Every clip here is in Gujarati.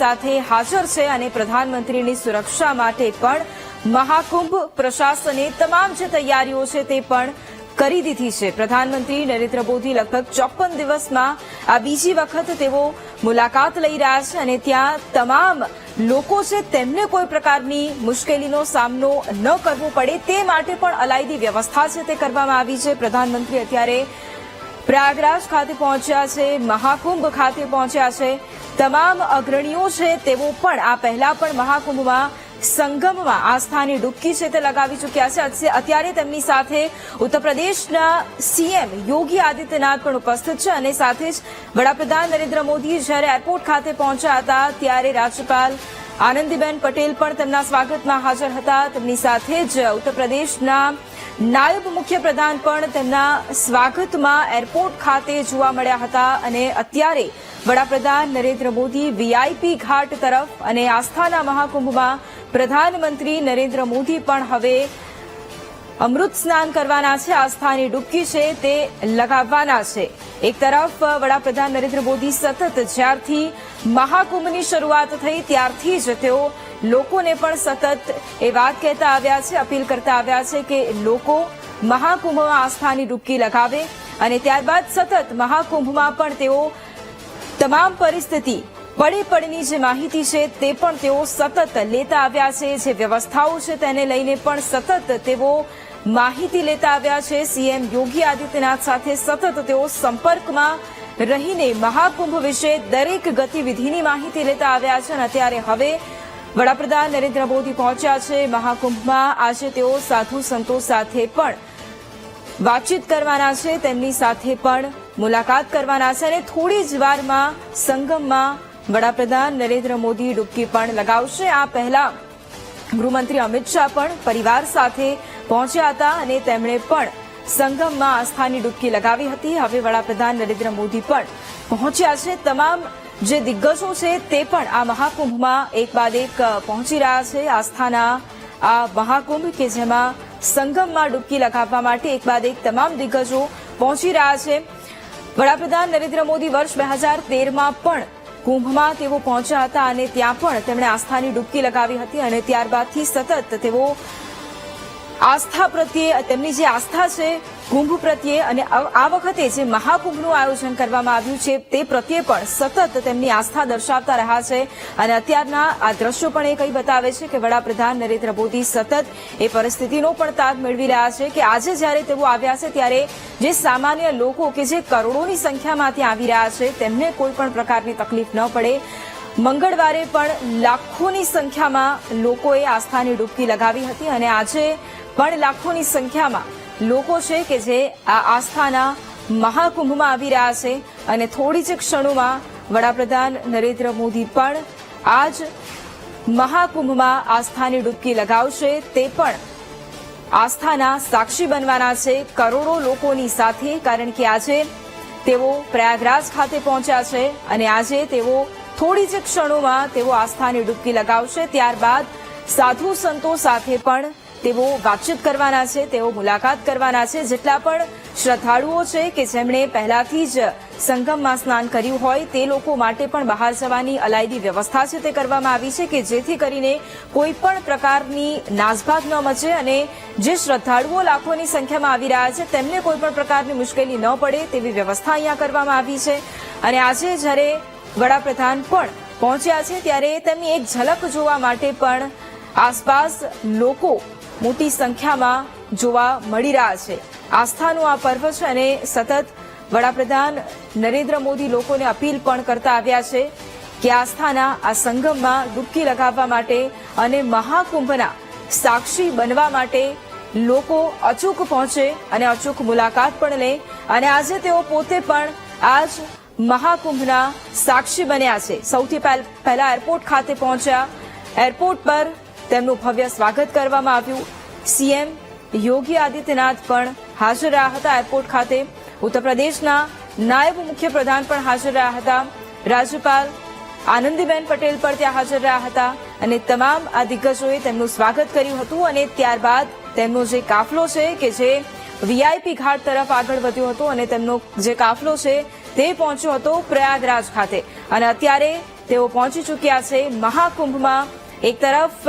સાથે હાજર છે અને પ્રધાનમંત્રીની સુરક્ષા માટે પણ મહાકુંભ પ્રશાસને તમામ જે તૈયારીઓ છે તે પણ કરી દીધી છે. પ્રધાનમંત્રી નરેન્દ્ર મોદી લગભગ ચોપન દિવસમાં આ બીજી વખત તેઓ મુલાકાત લઈ રહ્યા છે અને ત્યાં તમામ લોકો છે તેમને કોઈ પ્રકારની મુશ્કેલીનો સામનો ન કરવો પડે તે માટે પણ અલાયદી વ્યવસ્થા છે તે કરવામાં આવી છે. પ્રધાનમંત્રી અત્યારે પ્રયાગરાજ ખાતે પહોંચ્યા છે, મહાકુંભ ખાતે પહોંચ્યા છે. તમામ અગ્રણીઓ છે તેઓ પણ આ પહેલા પણ મહાકુંભમાં સંગમમાં આસ્થાની ડૂબકી છે તે લગાવી ચૂક્યા છે. અત્યારે તેમની સાથે ઉત્તર પ્રદેશના સીએમ યોગી આદિત્યનાથ પણ ઉપસ્થિત છે અને સાથે જ વડાપ્રધાન નરેન્દ્ર મોદી જ્યારે એરપોર્ટ ખાતે પહોંચ્યા હતા ત્યારે રાજ્યપાલ આનંદીબેન પટેલ પણ તેમના સ્વાગતમાં હાજર હતા. તેમની સાથે જ ઉત્તર પ્રદેશના નાયબ મુખ્યપ્રધાન પણ તેમના સ્વાગતમાં એરપોર્ટ ખાતે જોવા મળ્યા હતા અને અત્યારે વડાપ્રધાન નરેન્દ્ર મોદી વીઆઈપી ઘાટ તરફ અને આસ્થાના મહાકુંભમાં પ્રધાનમંત્રી નરેન્દ્ર મોદી પણ હવે અમૃત સ્નાન કરવાના છે. આસ્થાની ડૂબકી છે તે લગાવવાના છે. એક તરફ વડાપ્રધાન નરેન્દ્ર મોદી સતત જ્યારથી મહાકુંભની શરૂઆત થઈ ત્યારથી જ તેઓ લોકોને પણ સતત એ વાત કહેતા આવ્યા છે, અપીલ કરતા આવ્યા છે કે લોકો મહાકુંભમાં આસ્થાની ડૂબકી લગાવે અને ત્યારબાદ સતત મહાકુંભમાં પણ તેઓ તમામ પરિસ્થિતિ પડી પડેની જે માહિતી છે તે પણ તેઓ સતત લેતા આવ્યા છે, જે વ્યવસ્થાઓ છે તેને લઈને પણ સતત તેઓ માહિતી લેતા આવ્યા છે. સીએમ યોગી આદિત્યનાથ સાથે સતત તેઓ સંપર્કમાં રહીને મહાકુંભ વિશે દરેક ગતિવિધિની માહિતી લેતા આવ્યા છે અને અત્યારે હવે વડાપ્રધાન નરેન્દ્ર મોદી પહોંચ્યા છે. મહાકુંભમાં આજે તેઓ સાધુ સંતો સાથે પણ વાતચીત કરવાના છે. તેમની સાથે પણ મુલાકાત કરવાના છે અને થોડી જ વારમાં સંગમમાં વડાપ્રધાન નરેન્દ્ર મોદી ડૂબકી પણ લગાવશે. આ પહેલા ગૃહમંત્રી અમિત શાહ પણ પરિવાર સાથે પહોંચ્યા હતા અને તેમણે પણ સંગમમાં આસ્થાની ડૂબકી લગાવી હતી. હવે વડાપ્રધાન નરેન્દ્ર મોદી પણ પહોંચ્યા છે. તમામ જે દિગ્ગજો છે તે પણ આ મહાકુંભમાં એક બાદ એક પહોંચી રહ્યા છે. આસ્થાના આ મહાકુંભ કે જેમાં સંગમમાં ડૂબકી લગાવવા માટે એક બાદ એક તમામ દિગ્ગજો પહોંચી રહ્યા છે. વડાપ્રધાન નરેન્દ્ર મોદી વર્ષ બે હજાર તેરમાં પણ કુંભમાં તેઓ પહોંચ્યા હતા અને ત્યાં પણ તેમણે આસ્થાની ડૂબકી લગાવી હતી અને ત્યારબાદથી સતત તેઓ આસ્થા પ્રત્યે, તેમની જે આસ્થા છે, કુંભ પ્રત્યે અને આ વખતે જે મહાકુંભનું આયોજન કરવામાં આવ્યું છે, તે પ્રત્યે પણ સતત તેમની આસ્થા દર્શાવતા રહ્યા છે. અને અત્યારના આ દ્રશ્યો પણ એ કંઈ બતાવે છે કે વડાપ્રધાન નરેન્દ્ર મોદી સતત એ પરિસ્થિતિનો પણ તાગ મેળવી રહ્યા છે કે આજે જ્યારે તેઓ આવ્યા છે, ત્યારે જે સામાન્ય લોકો કે જે કરોડોની સંખ્યામાં ત્યાં આવી રહ્યા છે, તેમને કોઈ પણ પ્રકારની તકલીફ ન પડે. મંગળવારે પણ લાખોની સંખ્યામાં લોકોએ આસ્થાની ડૂબકી લગાવી હતી અને આજે પણ લાખોની સંખ્યામાં લોકો છે કે જે આ આસ્થાના મહાકુંભમાં આવી રહ્યા છે અને થોડી જ ક્ષણોમાં વડાપ્રધાન નરેન્દ્ર મોદી પણ આજ મહાકુંભમાં આસ્થાની ડૂબકી લગાવશે. તે પણ આસ્થાના સાક્ષી બનવાના છે કરોડો લોકોની સાથે, કારણ કે આજે તેઓ પ્રયાગરાજ ખાતે પહોંચ્યા છે અને આજે તેઓ થોડી જ ક્ષણોમાં તેઓ આસ્થાની ડૂબકી લગાવશે. ત્યારબાદ સાધુ સંતો સાથે પણ તેઓ વાતચીત કરવાના છે, તેઓ મુલાકાત કરવાના છે, જેટલા પણ શ્રદ્ધાળુઓ છે કે જેમણે પહેલાથી જ સંગમમાં સ્નાન કર્યું હોય, તે લોકો માટે પણ બહાર જવાની અલાયદી વ્યવસ્થા છે તે કરવામાં આવી છે કે જેથી કરીને કોઈ પણ પ્રકારની નાસભાગ ન મચે અને જે શ્રદ્ધાળુઓ લાખોની સંખ્યામાં આવી રહ્યા છે, તેમને કોઈ પણ પ્રકારની મુશ્કેલી ન પડે તેવી વ્યવસ્થા અહીંયા કરવામાં આવી છે. અને આજે જ્યારે વડાપ્રધાન પણ પહોંચ્યા છે, ત્યારે તેમની એક ઝલક જોવા માટે પણ આસપાસ લોકો મોટી સંખ્યામાં જોવા મળી રહ્યા છે. આસ્થાનું આ પર્વ છે અને સતત વડાપ્રધાન નરેન્દ્ર મોદી લોકોને અપીલ પણ કરતા આવ્યા છે કે આસ્થાના આ સંગમમાં ડૂબકી લગાવવા માટે અને મહાકુંભના સાક્ષી બનવા માટે લોકો અચૂક પહોંચે અને અચૂક મુલાકાત પણ લે અને આજે તેઓ પોતે પણ આજ મહાકુંભના સાક્ષી બન્યા છે. સૌથી પહેલ- એરપોર્ટ ખાતે પહોંચ્યા. એરપોર્ટ પર તેમનું ભવ્ય સ્વાગત કરવામાં આવ્યું. સીએમ યોગી આદિત્યનાથ પણ હાજર રહ્યા હતા એરપોર્ટ ખાતે. ઉત્તર પ્રદેશના નાયબ મુખ્યપ્રધાન પણ હાજર રહ્યા હતા. રાજ્યપાલ આનંદીબેન પટેલ પણ ત્યાં હાજર રહ્યા હતા અને તમામ આ દિગ્ગજોએ તેમનું સ્વાગત કર્યું હતું અને ત્યારબાદ તેમનો જે કાફલો છે કે જે વીઆઈપી ઘાટ તરફ આગળ વધ્યો હતો અને તેમનો જે કાફલો છે તે પહોંચ્યો હતો પ્રયાગરાજ ખાતે. અને અત્યારે તેઓ પહોંચી ચૂક્યા છે મહાકુંભમાં એક તરફ,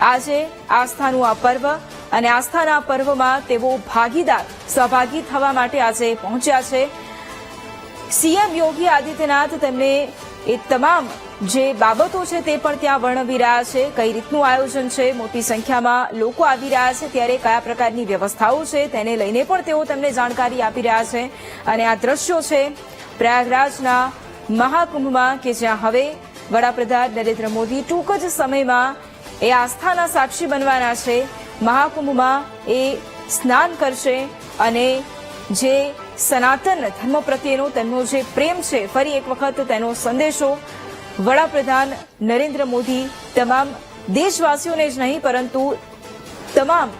આજે આસ્થાનું આ પર્વ અને આસ્થાના પર્વમાં તેઓ ભાગીદાર, સહભાગી થવા માટે આજે પહોંચ્યા છે. સીએમ યોગી આદિત્યનાથ તેમને એ તમામ જે બાબતો છે તે પણ ત્યાં વર્ણવી રહ્યા છે. કઈ રીતનું આયોજન છે? મોટી સંખ્યામાં લોકો આવી રહ્યા છે. ત્યારે કયા પ્રકારની વ્યવસ્થાઓ છે? તેને લઈને પણ તેઓ તેમને જાણકારી આપી રહ્યા છે. અને આ દ્રશ્યો છે પ્રયાગરાજના મહાકુંભમાં કે જ્યાં હવે વડાપ્રધાન નરેન્દ્ર મોદી ટૂંક જ સમયમાં એ આસ્થાના સાક્ષી બનવાના છે. મહાકુંભમાં એ સ્નાન કરશે અને જે સનાતન ધર્મ પ્રત્યેનો તેમનો જે પ્રેમ છે, ફરી એક વખત તેનો સંદેશો વડાપ્રધાન નરેન્દ્ર મોદી તમામ દેશવાસીઓને જ નહીં, પરંતુ તમામ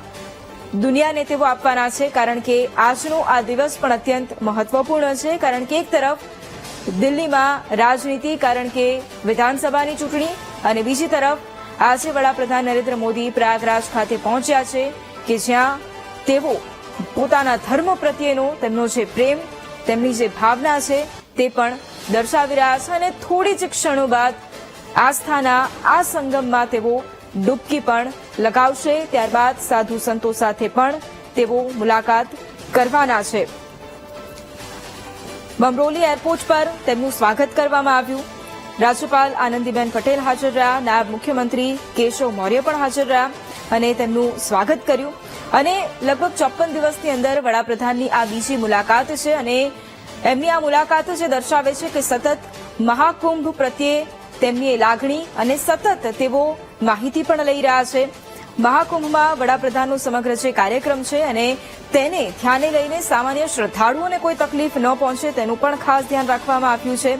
દુનિયાને તેઓ આપવાના છે, કારણ કે આજનો આ દિવસ પણ અત્યંત મહત્વપૂર્ણ છે, કારણ કે એક તરફ દિલ્હીમાં રાજનીતિ કારણ કે વિધાનસભાની ચૂંટણી અને બીજી તરફ આજે વડાપ્રધાન નરેન્દ્ર મોદી પ્રયાગરાજ ખાતે પહોંચ્યા છે કે જ્યાં તેઓ પોતાના ધર્મ પ્રત્યેનો તેમનો જે પ્રેમ, તેમની જે ભાવના છે તે પણ દર્શાવી રહ્યા છે અને થોડી જ ક્ષણો બાદ આસ્થાના આ સંગમમાં તેઓ ડૂબકી પણ લગાવશે. ત્યારબાદ સાધુ સંતો સાથે પણ તેઓ મુલાકાત કરવાના છે. બમરોલી એરપોર્ટ પર તેમનું સ્વાગત કરવામાં આવ્યું. રાજ્યપાલ આનંદીબેન પટેલ હાજર રહ્યા, નાયબ મુખ્યમંત્રી કેશવ મૌર્ય પણ હાજર રહ્યા અને તેમનું સ્વાગત કર્યું. અને લગભગ ચોપન દિવસની અંદર વડાપ્રધાનની આ બીજી મુલાકાત છે અને એમની આ મુલાકાત જે દર્શાવે છે કે સતત મહાકુંભ પ્રત્યે તેમની લાગણી અને સતત તેઓ માહિતી પણ લઈ રહ્યા છે. મહાકુંભમાં વડાપ્રધાનનો સમગ્ર જે કાર્યક્રમ છે અને તેને ધ્યાને લઈને સામાન્ય શ્રદ્ધાળુઓને કોઈ તકલીફ ન પહોંચે તેનું પણ ખાસ ધ્યાન રાખવામાં આવ્યું છે.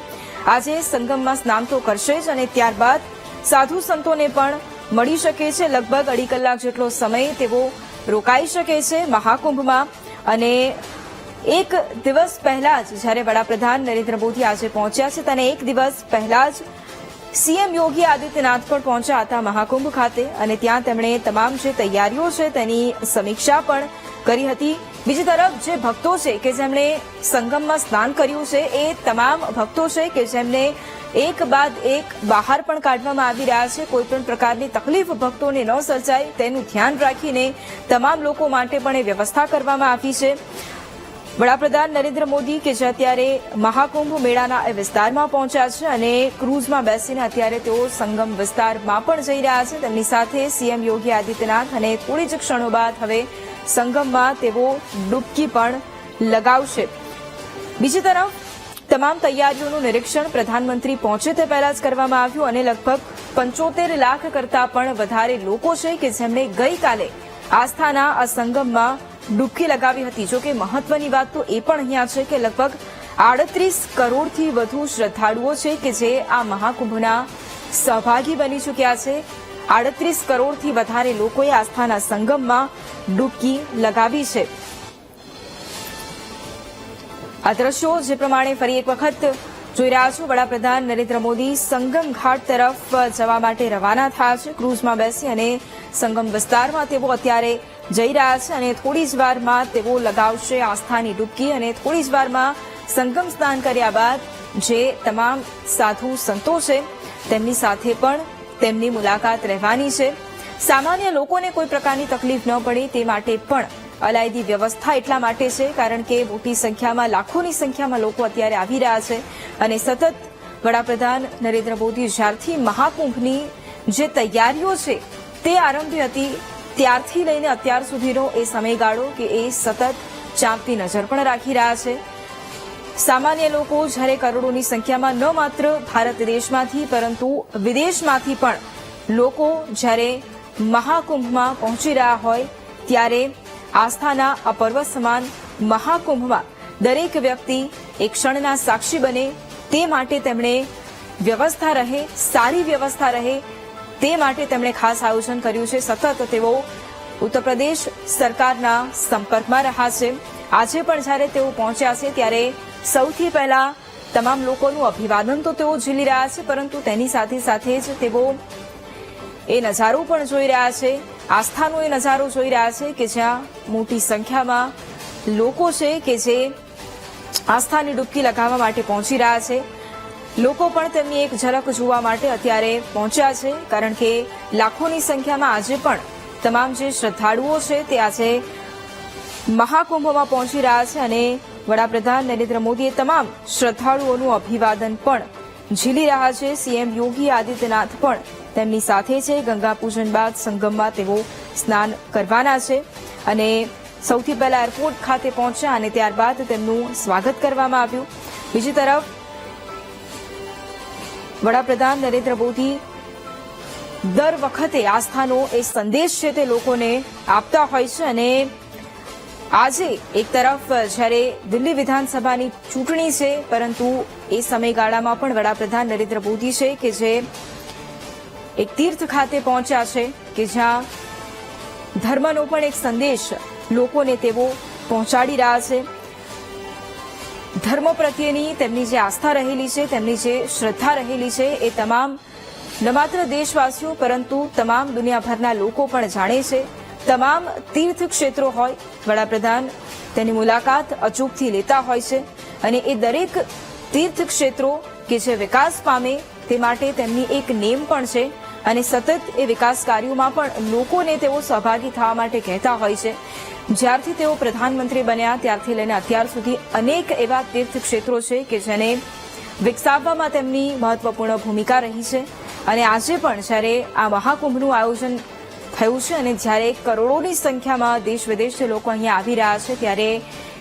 આજે સંગમમાં સ્નાન તો કરશે જ અને ત્યારબાદ સાધુ સંતોને પણ મળી શકે છે. લગભગ અઢી કલાક જેટલો સમય તેઓ રોકાઈ શકે છે મહાકુંભમાં અને એક દિવસ પહેલા જ જ્યારે વડાપ્રધાન નરેન્દ્ર મોદી આજે પહોંચ્યા છે, તેને એક દિવસ પહેલા જ સીએમ યોગી આદિત્યનાથ પણ પહોંચ્યા હતા મહાકુંભ ખાતે અને ત્યાં તેમણે તમામ જે તૈયારીઓ છે તેની સમીક્ષા પણ કરી હતી. બીજી તરફ જે ભક્તો છે કે જેમણે સંગમમાં સ્નાન કર્યું છે, એ તમામ ભક્તો છે કે જેમને એક બાદ એક બહાર પણ કાઢવામાં આવી રહ્યા છે, કોઈ પણ પ્રકારની તકલીફ ભક્તોને ન સર્જાય તેનું ધ્યાન રાખીને તમામ લોકો માટે પણ એ વ્યવસ્થા કરવામાં આવી છે. વડાપ્રધાન નરેન્દ્ર મોદી કે જે અત્યારે મહાકુંભ મેળાના એ વિસ્તારમાં પહોંચ્યા છે અને ક્રૂઝમાં બેસીને અત્યારે તેઓ સંગમ વિસ્તારમાં પણ જઈ રહ્યા છે. તેમની સાથે સીએમ યોગી આદિત્યનાથ અને થોડી જ ક્ષણો બાદ હવે સંગમમાં તેઓ ડૂબકી પણ લગાવશે. બીજી તરફ, તમામ તૈયારીઓનું નિરીક્ષણ પ્રધાનમંત્રી પહોંચે તે પહેલા જ કરવામાં આવ્યું અને લગભગ પંચોતેર લાખ કરતા પણ વધારે લોકો છે કે જેમણે ગઈકાલે આસ્થાના આ સંગમમાં ડૂબકી લગાવી હતી. જો કે મહત્વની વાત તો એ પણ અહીંયા છે કે લગભગ આડત્રીસ કરોડથી વધુ શ્રદ્ધાળુઓ છે કે જે આ મહાકુંભના સહભાગી બની ચૂક્યા છે. આડત્રીસ કરોડથી વધારે લોકોએ આસ્થાના સંગમમાં ડૂબકી લગાવી છે. આ દ્રશ્યો જે પ્રમાણે ફરી એક વખત જોઈ રહ્યા છો, વડાપ્રધાન નરેન્દ્ર મોદી સંગમ ઘાટ તરફ જવા માટે રવાના થયા છે. ક્રૂઝમાં બેસી અને સંગમ વિસ્તારમાં તેઓ અત્યારે જઈ રહ્યા છે અને થોડી જ વારમાં તેઓ લગાવશે આસ્થાની ડૂબકી અને થોડી જ વારમાં સંગમ સ્નાન કર્યા બાદ જે તમામ સાધુ સંતો છે, તેમની સાથે પણ તેમની મુલાકાત રહેવાની છે. સામાન્ય લોકોને કોઈ પ્રકારની તકલીફ ન પડે તે માટે પણ અલાયદી વ્યવસ્થા એટલા માટે છે કારણ કે મોટી સંખ્યામાં, લાખોની સંખ્યામાં લોકો અત્યારે આવી રહ્યા છે અને સતત વડાપ્રધાન નરેન્દ્ર મોદી જ્યારથી મહાકુંભની જે તૈયારીઓ છે તે આરંભી હતી ત્યારથી લઈને અત્યાર સુધીનો એ સમયગાળો કે એ સતત ચાંપતી નજર પણ રાખી રહ્યા છે. સામાન્ય લોકો જ્યારે કરોડોની સંખ્યામાં ન માત્ર ભારત દેશમાંથી પરંતુ વિદેશમાંથી પણ લોકો જ્યારે મહાકુંભમાં પહોંચી રહ્યા હોય ત્યારે આસ્થાના આ પર્વ સમાન મહાકુંભમાં દરેક વ્યક્તિ એક ક્ષણના સાક્ષી બને તે માટે તેમણે વ્યવસ્થા રહે, સારી વ્યવસ્થા રહે તે માટે તેમણે ખાસ આયોજન કર્યું છે. સતત તેઓ ઉત્તર પ્રદેશ સરકારના સંપર્કમાં રહ્યા છે. આજે પણ જ્યારે તેઓ પહોંચ્યા છે, ત્યારે સૌથી પહેલા તમામ લોકોનું અભિવાદન તો તેઓ ઝીલી રહ્યા છે, પરંતુ તેની સાથે સાથે જ તેઓ એ નજારો પણ જોઈ રહ્યા છે. આસ્થાનો એ નજારો જોઈ રહ્યા છે કે જ્યાં મોટી સંખ્યામાં લોકો છે કે જે આસ્થાની ડૂબકી લગાવવા માટે પહોંચી રહ્યા છે. લોકો પણ તેમની એક ઝલક જોવા માટે અત્યારે પહોંચ્યા છે, કારણ કે લાખોની સંખ્યામાં આજે પણ તમામ જે શ્રદ્ધાળુઓ છે તે આજે મહાકુંભમાં પહોંચી રહ્યા છે અને વડાપ્રધાન નરેન્દ્ર મોદીએ તમામ શ્રદ્ધાળુઓનું અભિવાદન પણ ઝીલી રહ્યા છે. સીએમ યોગી આદિત્યનાથ પણ તેમની સાથે છે. ગંગા પૂજન બાદ સંગમમાં તેઓ સ્નાન કરવાના છે અને સૌથી પહેલા એરપોર્ટ ખાતે પહોંચ્યા અને ત્યારબાદ તેમનું સ્વાગત કરવામાં આવ્યું. બીજી તરફ વડાપ્રધાન નરેન્દ્ર મોદી દર વખતે આસ્થાનો એ સંદેશ છે તે લોકોને આપતા હોય છે અને આજે એક તરફ જ્યારે દિલ્હી વિધાનસભાની ચૂંટણી છે, પરંતુ એ સમયગાળામાં પણ વડાપ્રધાન નરેન્દ્ર મોદી છે કે જે એક તીર્થ ખાતે પહોંચ્યા છે કે જ્યાં ધર્મનો પણ એક સંદેશ લોકોને તેઓ પહોંચાડી રહ્યા છે. ધર્મ પ્રત્યેની તેમની જે આસ્થા રહેલી છે, તેમની જે શ્રદ્ધા રહેલી છે, એ તમામ ન માત્ર દેશવાસીઓ, પરંતુ તમામ દુનિયાભરના લોકો પણ જાણે છે. તમામ તીર્થ ક્ષેત્રો હોય, વડાપ્રધાન તેની મુલાકાત અચૂકથી લેતા હોય છે અને એ દરેક તીર્થ ક્ષેત્રો કે જે વિકાસ પામે તે માટે તેમની એક નેમ પણ છે. અને સતત એ વિકાસ કાર્યોમાં પણ લોકોને તેઓ સહભાગી થવા માટે કહેતા હોય છે. જ્યારથી તેઓ પ્રધાનમંત્રી બન્યા, ત્યારથી લઈને અત્યાર સુધી અનેક એવા તીર્થ ક્ષેત્રો છે કે જેને વિકસાવવામાં તેમની મહત્વપૂર્ણ ભૂમિકા રહી છે. અને આજે પણ જ્યારે આ મહાકુંભનું આયોજન થયું છે અને જ્યારે કરોડોની સંખ્યામાં દેશ વિદેશથી લોકો અહીંયા આવી રહ્યા છે, ત્યારે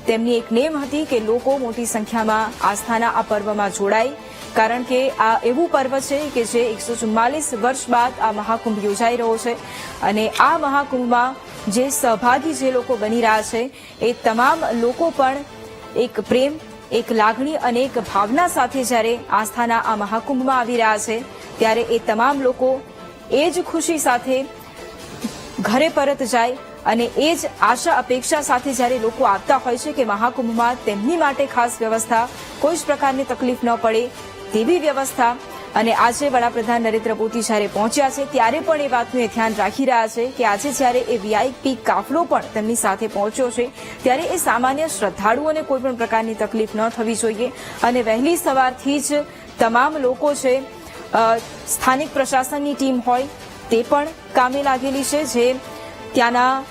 તેમની એક નેમ હતી કે લોકો મોટી સંખ્યામાં આસ્થાના આ પર્વમાં જોડાય કારણ કે આ એવું પર્વ છે કે જે એકસો ચુમ્માલીસ વર્ષ બાદ આ મહાકુંભ યોજાઈ રહ્યો છે. અને આ મહાકુંભમાં જે સહભાગી જે લોકો બની રહ્યા છે, એ તમામ લોકો પણ એક પ્રેમ, એક લાગણી અને એક ભાવના સાથે જ્યારે આસ્થાના આ મહાકુંભમાં આવી રહ્યા છે, ત્યારે એ તમામ લોકો એ જ ખુશી સાથે ઘરે પરત જાય અને એ જ આશા અપેક્ષા સાથે જ્યારે લોકો આવતા હોય છે કે મહાકુંભમાં તેમની માટે ખાસ વ્યવસ્થા, કોઈ જ પ્રકારની તકલીફ ન પડે તેવી વ્યવસ્થા અને આજે વડાપ્રધાન નરેન્દ્ર મોદી જ્યારે પહોંચ્યા છે, ત્યારે પણ એ વાતનું એ ધ્યાન રાખી રહ્યા છે કે આજે જ્યારે એ વીઆઈપી કાફલો પણ તેમની સાથે પહોંચ્યો છે, ત્યારે એ સામાન્ય શ્રદ્ધાળુઓને કોઈપણ પ્રકારની તકલીફ ન થવી જોઈએ. અને વહેલી સવારથી જ તમામ લોકો છે સ્થાનિક પ્રશાસનની ટીમ હોય, તે પણ કામે લાગેલી છે. જે ત્યાંના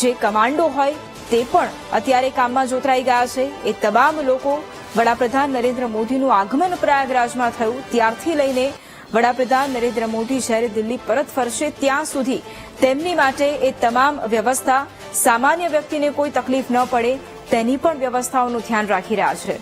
જે કમાન્ડો હોય, તે પણ અત્યારે કામમાં જોતરાઈ ગયા છે. એ તમામ લોકો વડાપ્રધાન નરેન્દ્ર મોદીનું આગમન પ્રયાગરાજમાં થયું. ત્યારથી લઈને વડાપ્રધાન નરેન્દ્ર મોદી જ્યારે દિલ્હી પરત ફરશે ત્યાં સુધી તેમની માટે એ તમામ વ્યવસ્થા સામાન્ય વ્યક્તિને કોઈ તકલીફ ન પડે તેની પણ વ્યવસ્થાઓનું ધ્યાન રાખી રહ્યા છે.